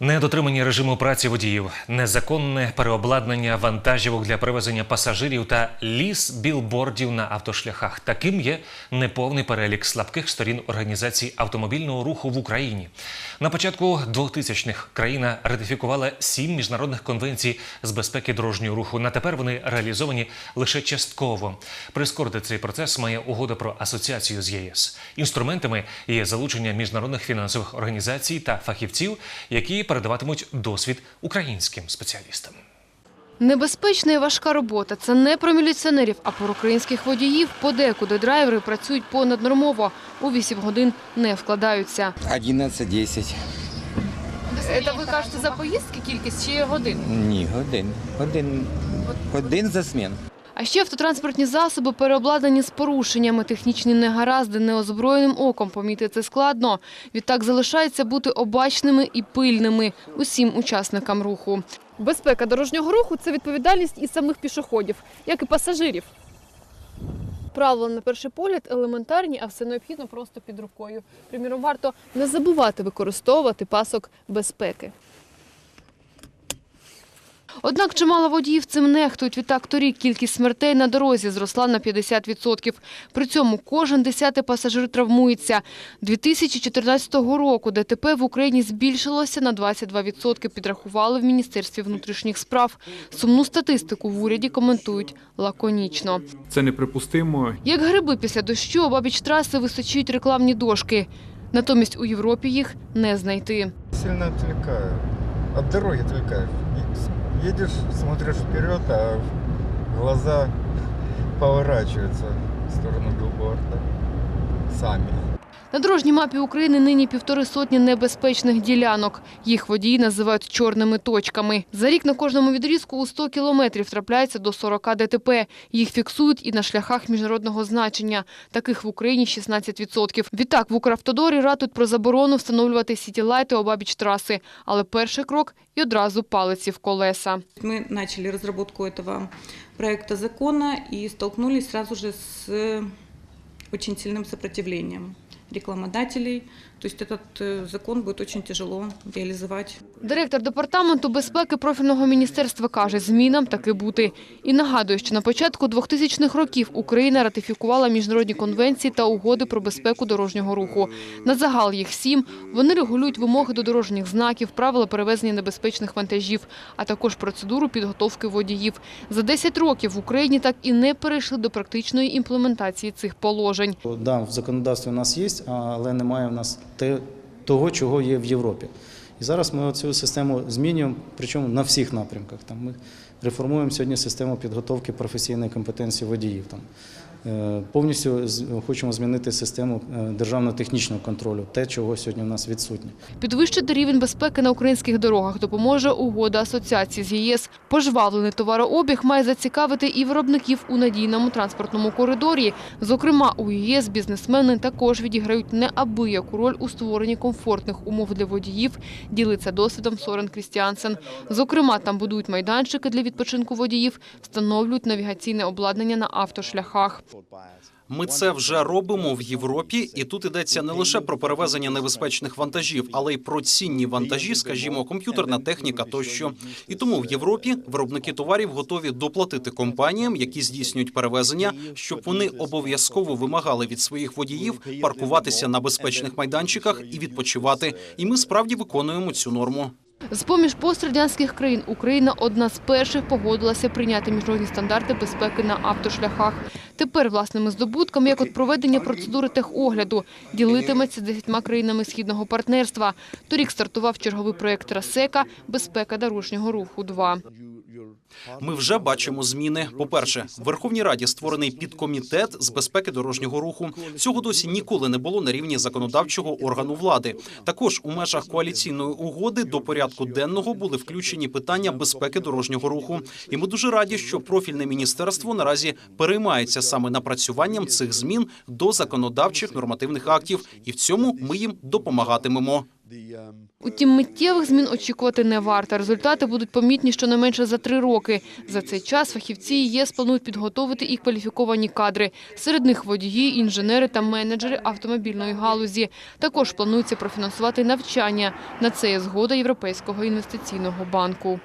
Недотримання режиму праці водіїв, незаконне переобладнання вантажівок для перевезення пасажирів та ліс білбордів на автошляхах. Таким є неповний перелік слабких сторін організації автомобільного руху в Україні. На початку 2000-х країна ратифікувала сім міжнародних конвенцій з безпеки дорожнього руху. На тепер вони реалізовані лише частково. Прискорити цей процес має угода про асоціацію з ЄС. Інструментами є залучення міжнародних фінансових організацій та фахівців, які передаватимуть досвід українським спеціалістам. Небезпечна і важка робота. Це не про міліціонерів, а про українських водіїв. Подекуди драйвери працюють понаднормово. У 8 годин не вкладаються. 11-10. Це ви кажете за поїздки кількість чи годин? Ні, годин. Годин. Годин за змін. А ще автотранспортні засоби переобладнані з порушеннями. Технічні негаразди неозброєним оком помітити складно. Відтак залишається бути обачними і пильними усім учасникам руху. Безпека дорожнього руху це відповідальність і самих пішоходів, як і пасажирів. Правила на перший погляд елементарні, а все необхідно просто під рукою. Приміром, варто не забувати використовувати пасок безпеки. Однак чимало водіїв цим нехтують. Відтак торік кількість смертей на дорозі зросла на 50%. При цьому кожен десятий пасажир травмується. 2014 року ДТП в Україні збільшилося на 22%, підрахували в Міністерстві внутрішніх справ. Сумну статистику в уряді коментують лаконічно. Це неприпустимо. Як гриби після дощу, обабіч траси височують рекламні дошки. Натомість у Європі їх не знайти. Сильно отвлекаю. От дороги отвлекаешь. Едешь, смотришь вперед, а глаза поворачиваются в сторону билборда. Сами. На дорожній мапі України нині півтори сотні небезпечних ділянок. Їх водії називають чорними точками. За рік на кожному відрізку у 100 кілометрів трапляється до 40 ДТП. Їх фіксують і на шляхах міжнародного значення. Таких в Україні 16%. Відтак в Укравтодорі ратують про заборону встановлювати сітілайти обабіч траси. Але перший крок – і одразу палиці в колеса. Мы начали разработку этого проекта закона и столкнулись сразу же с э, очень сильным сопротивлением рекламодателей. То есть этот э, закон будет очень тяжело реализовать. Директор департаменту безпеки профільного міністерства каже, змінам таки бути. І нагадує, що на початку 2000-х років Україна ратифікувала міжнародні конвенції та угоди про безпеку дорожнього руху. На загал їх сім. Вони регулюють вимоги до дорожніх знаків, правила перевезення небезпечних вантажів, а також процедуру підготовки водіїв. За 10 років в Україні так і не перейшли до практичної імплементації цих положень. Да, в законодавстві у нас є, але немає в нас того, чого є в Європі. І зараз ми цю систему змінюємо, причому на всіх напрямках. Там ми реформуємо сьогодні систему підготовки професійної компетенції водіїв. Там повністю з- хочемо змінити систему е, державного технічного контролю, те, чого сьогодні в нас відсутнє. Підвищити рівень безпеки на українських дорогах допоможе угода асоціації з ЄС. Пожвавлений товарообіг має зацікавити і виробників у надійному транспортному коридорі. Зокрема, у ЄС бізнесмени також відіграють неабияку роль у створенні комфортних умов для водіїв. Ділиться досвідом Сорен Крістіансен. Зокрема, там будують майданчики для відпочинку водіїв, встановлюють навігаційне обладнання на автошляхах. Ми це вже робимо в Європі, і тут йдеться не лише про перевезення небезпечних вантажів, але й про цінні вантажі, скажімо, комп'ютерна техніка тощо. І тому в Європі виробники товарів готові доплатити компаніям, які здійснюють перевезення, щоб вони обов'язково вимагали від своїх водіїв паркуватися на безпечних майданчиках і відпочивати. І ми справді виконуємо цю норму. З-поміж пострадянських країн Україна одна з перших погодилася прийняти міжнародні стандарти безпеки на автошляхах. Тепер власними здобутками, як от проведення процедури техогляду, ділитиметься з 10 країнами східного партнерства. Торік стартував черговий проєкт «Трасека. Безпека дорожнього руху 2 Ми вже бачимо зміни. По-перше, в Верховній Раді створений підкомітет з безпеки дорожнього руху. Цього досі ніколи не було на рівні законодавчого органу влади. Також у межах коаліційної угоди до порядку денного були включені питання безпеки дорожнього руху. І ми дуже раді, що профільне міністерство наразі переймається саме напрацюванням цих змін до законодавчих нормативних актів, і в цьому ми їм допомагатимемо. Утім, миттєвих змін очікувати не варто. Результати будуть помітні щонайменше за три роки. За цей час фахівці ЄС планують підготовити і кваліфіковані кадри. Серед них водії, інженери та менеджери автомобільної галузі. Також планується профінансувати навчання. На це є згода Європейського інвестиційного банку.